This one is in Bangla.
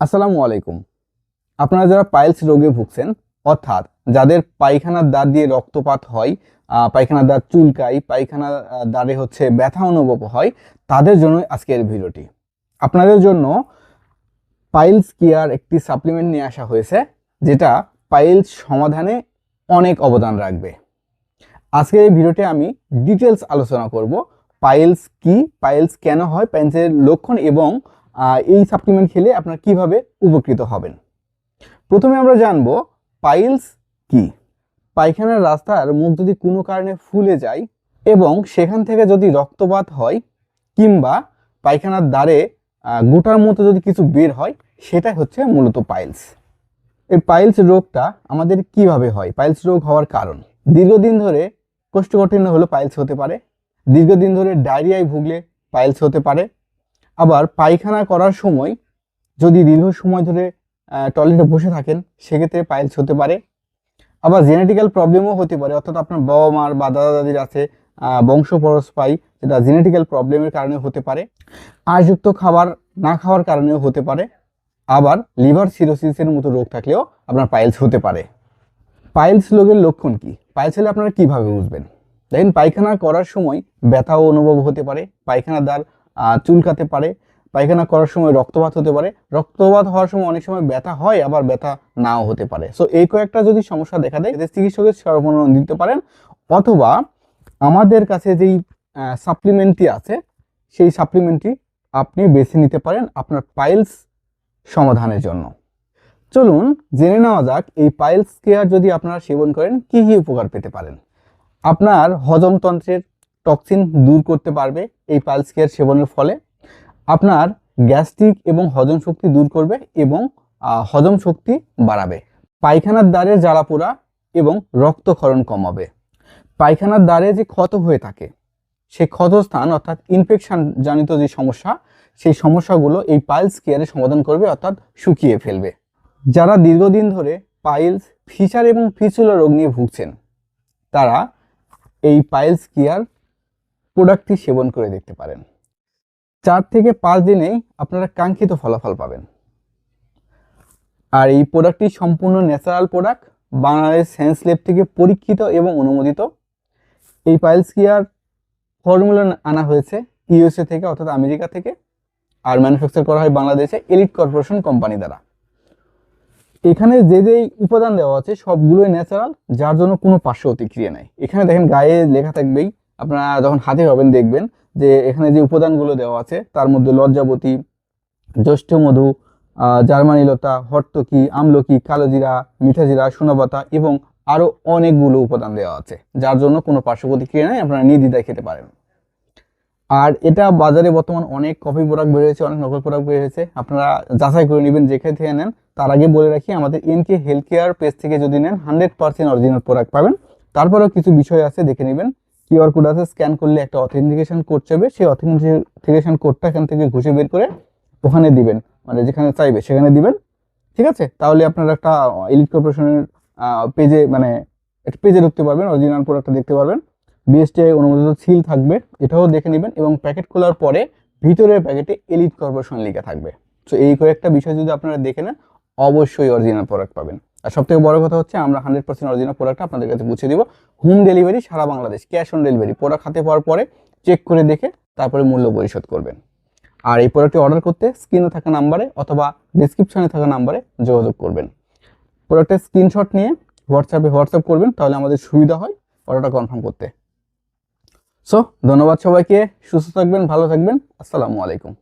আসসালামু আলাইকুম। আপনারা যারা পাইলস রোগে ভুগছেন অর্থাৎ যাদের পায়খানার দাঁত দিয়ে রক্তপাত হয় পায়খানার দাঁত চুলকায় পায়খানার আহ, দাঁড়ে হচ্ছে ব্যথা অনুভব হয় তাদের জন্য আজকের ভিডিওটি। আপনাদের জন্য পাইলস কেয়ার একটি সাপ্লিমেন্ট নিয়ে আসা হয়েছে যেটা পাইলস সমাধানে অনেক অবদান রাখবে। আজকের এই ভিডিওতে আমি ডিটেলস আলোচনা করব পাইলস কি পাইলস কেন হয় পাইলসের লক্ষণ এবং এই সাপ্লিমেন্ট খেলে আপনারা কীভাবে উপকৃত হবেন? প্রথমে আমরা জানব পাইলস কি। পায়খানার রাস্তার মুখ যদি কোনো কারণে ফুলে যায় এবং সেখান থেকে যদি রক্তপাত হয় কিংবা পায়খানার দ্বারে গোটার মতো যদি কিছু বের হয়, সেটাই হচ্ছে মূলত পাইলস এই পাইলস রোগটা আমাদের কীভাবে হয়? পাইলস রোগ হওয়ার কারণ। দীর্ঘদিন ধরে কোষ্ঠকাঠিন্য হলে পাইলস হতে পারে। দীর্ঘদিন ধরে ডায়রিয়ায় ভুগলে পাইলস হতে পারে। আবার পায়খানা করার সময় যদি দীর্ঘ সময় ধরে টয়লেটে বসে থাকেন, সেক্ষেত্রে পাইলস হতে পারে। আবার জেনেটিক্যাল প্রবলেমও হতে পারে, অর্থাৎ আপনার বাবা মার বা দাদা দাদির আছে বংশ পরস্পাই যেটা জেনেটিক্যাল প্রবলেমের কারণে হতে পারে। আয়যুক্ত খাবার না খাওয়ার কারণেও হতে পারে। আবার লিভার সিরোসিসের মতো রোগ থাকলেও আপনার পাইলস হতে পারে। পাইলস রোগের লক্ষণ কি? পাইলস হলে আপনারা কীভাবে বুঝবেন? দেখেন, পায়খানা করার সময় ব্যথাও অনুভব হতে পারে, পায়খানার দ্বার চুলকাতে পারে, পায়খানা করার সময় রক্তপাত হতে পারে। রক্তপাত হওয়ার সময় অনেক সময় ব্যথা হয়, আবার ব্যথা নাও হতে পারে। সো এই কয়েকটা যদি সমস্যা দেখা দেয়, এদের চিকিৎসকের সরবরাহ দিতে পারেন, অথবা আমাদের কাছে যেই সাপ্লিমেন্টটি আছে, সেই সাপ্লিমেন্টটি আপনি বেছে নিতে পারেন আপনার পাইলস সমাধানের জন্য। চলুন জেনে নেওয়া যাক, এই পাইলস কেয়ার যদি আপনারা সেবন করেন, কী কী উপকার পেতে পারেন? আপনার হজমতন্ত্রের টক্সিন দূর করতে পারবে এই পাইলস কেয়ার সেবনের ফলে। আপনার গ্যাস্ট্রিক এবং হজম শক্তি দূর করবে এবং হজম শক্তি বাড়াবে। পায়খানার দ্বারে জ্বালা পোড়া এবং রক্তক্ষরণ কমাবে। পায়খানার দ্বারে যে ক্ষত হয়ে থাকে সেই ক্ষতস্থান অর্থাৎ ইনফেকশান জনিত যে সমস্যা, সেই সমস্যাগুলো এই পাইলস কেয়ারে সমাধান করবে অর্থাৎ শুকিয়ে ফেলবে। যারা দীর্ঘদিন ধরে পাইলস ফিচার এবং ফিসুলা রোগ নিয়ে ভুগছেন, তারা এই পাইলস কেয়ার প্রোডাক্টটি সেবন করে দেখতে পারেন। চার থেকে পাঁচ দিনেই আপনারা কাঙ্ক্ষিত ফলাফল পাবেন। আর এই প্রোডাক্টটি সম্পূর্ণ natural product, Bangladesh science lab থেকে পরীক্ষিত এবং অনুমোদিত। এই পাইলস কেয়ার ফর্মুলা আনা হয়েছে ইউএসএ থেকে, অর্থাৎ আমেরিকা থেকে, আর ম্যানুফ্যাকচার করা হয় বাংলাদেশে এলিট কর্পোরেশন কোম্পানি দ্বারা। এখানে যে যে উপাদান দেওয়া আছে সবগুলোই ন্যাচারাল, যার জন্য কোনো পার্শ্ব প্রতিক্রিয়া নেই। এখানে দেখেন গায়ে লেখা থাকবেই আপনারা যখন হাতে হবেন দেখবেন যে এখানে যে উপাদানগুলো দেওয়া আছে তার মধ্যে লজ্জাবতী জ্যৈষ্ঠ মধু আহ, জার্মানি লতা হর্তকি আমলকি কালোজিরা মিঠাজিরা সোনাপাতা এবং আরও অনেকগুলো উপাদান দেওয়া আছে যার জন্য কোনো পার্শ্ব প্রতিক্রিয়া নেই আপনারা নির্দ্বিধায় খেতে পারেন। আর এটা বাজারে বর্তমান অনেক কপি প্রোডাক্ট বেরিয়েছে অনেক নকল প্রোডাক্ট বেরিয়েছে আপনারা যাচাই করে নেবেন যেখান থেকে নেন। তার আগে বলে রাখি আমাদের এনকে হেলথ কেয়ার পেজ থেকে যদি নেন হান্ড্রেড পার্সেন্ট অরিজিনাল প্রোডাক্ট পাবেন। তারপরেও কিছু বিষয় আছে দেখে নেবেন। কিউআর কোড আছে, স্ক্যান করলে একটা অথেন্টিকেশন কোড চাইবে। সেই অথেন্টিকেশন কোডটা এখান থেকে ঘুষে বের করে ওখানে দিবেন। মানে যেখানে চাইবে সেখানে দিবেন। ঠিক আছে? তাহলে আপনারা একটা ইলিট কর্পোরেশনের পেজে মানে একটা পেজে ঢুকতে পারবেন অরিজিনাল প্রোডাক্টটা দেখতে পারবেন। বিএসটিআই অনুমোদিত সিল থাকবে, এটাও দেখে নেবেন এবং প্যাকেট খোলার পরে ভিতরের প্যাকেটে এলিট কর্পোরেশন লেখা থাকবে। তো এই কয়েকটা বিষয় যদি আপনারা দেখে নেন, অবশ্যই অরিজিনাল প্রোডাক্ট পাবেন। আর সব থেকে বড় কথা হচ্ছে আমরা হান্ড্রেড পার্সেন্ট অরিজিনাল প্রোডাক্ট আপনাদের কাছে পৌঁছে দিব। Home delivery Sara Bangladesh cash on delivery product হাতে পাওয়ার পরে চেক করে দেখে তারপরে মূল্য পরিশোধ করবেন। আর এই প্রোডাক্টটি অর্ডার করতে স্ক্রিনে থাকা নাম্বারে অথবা ডিসক্রিপশনে থাকা নাম্বারে যোগাযোগ করবেন। প্রোডাক্টের স্ক্রিনশট নিয়ে হোয়াটসঅ্যাপে হোয়াটসঅ্যাপ করবেন, তাহলে আমাদের সুবিধা হয় অর্ডারটা কনফার্ম করতে। সো ধন্যবাদ সবাইকে, সুস্থ থাকবেন, ভালো থাকবেন, আসসালামু আলাইকুম।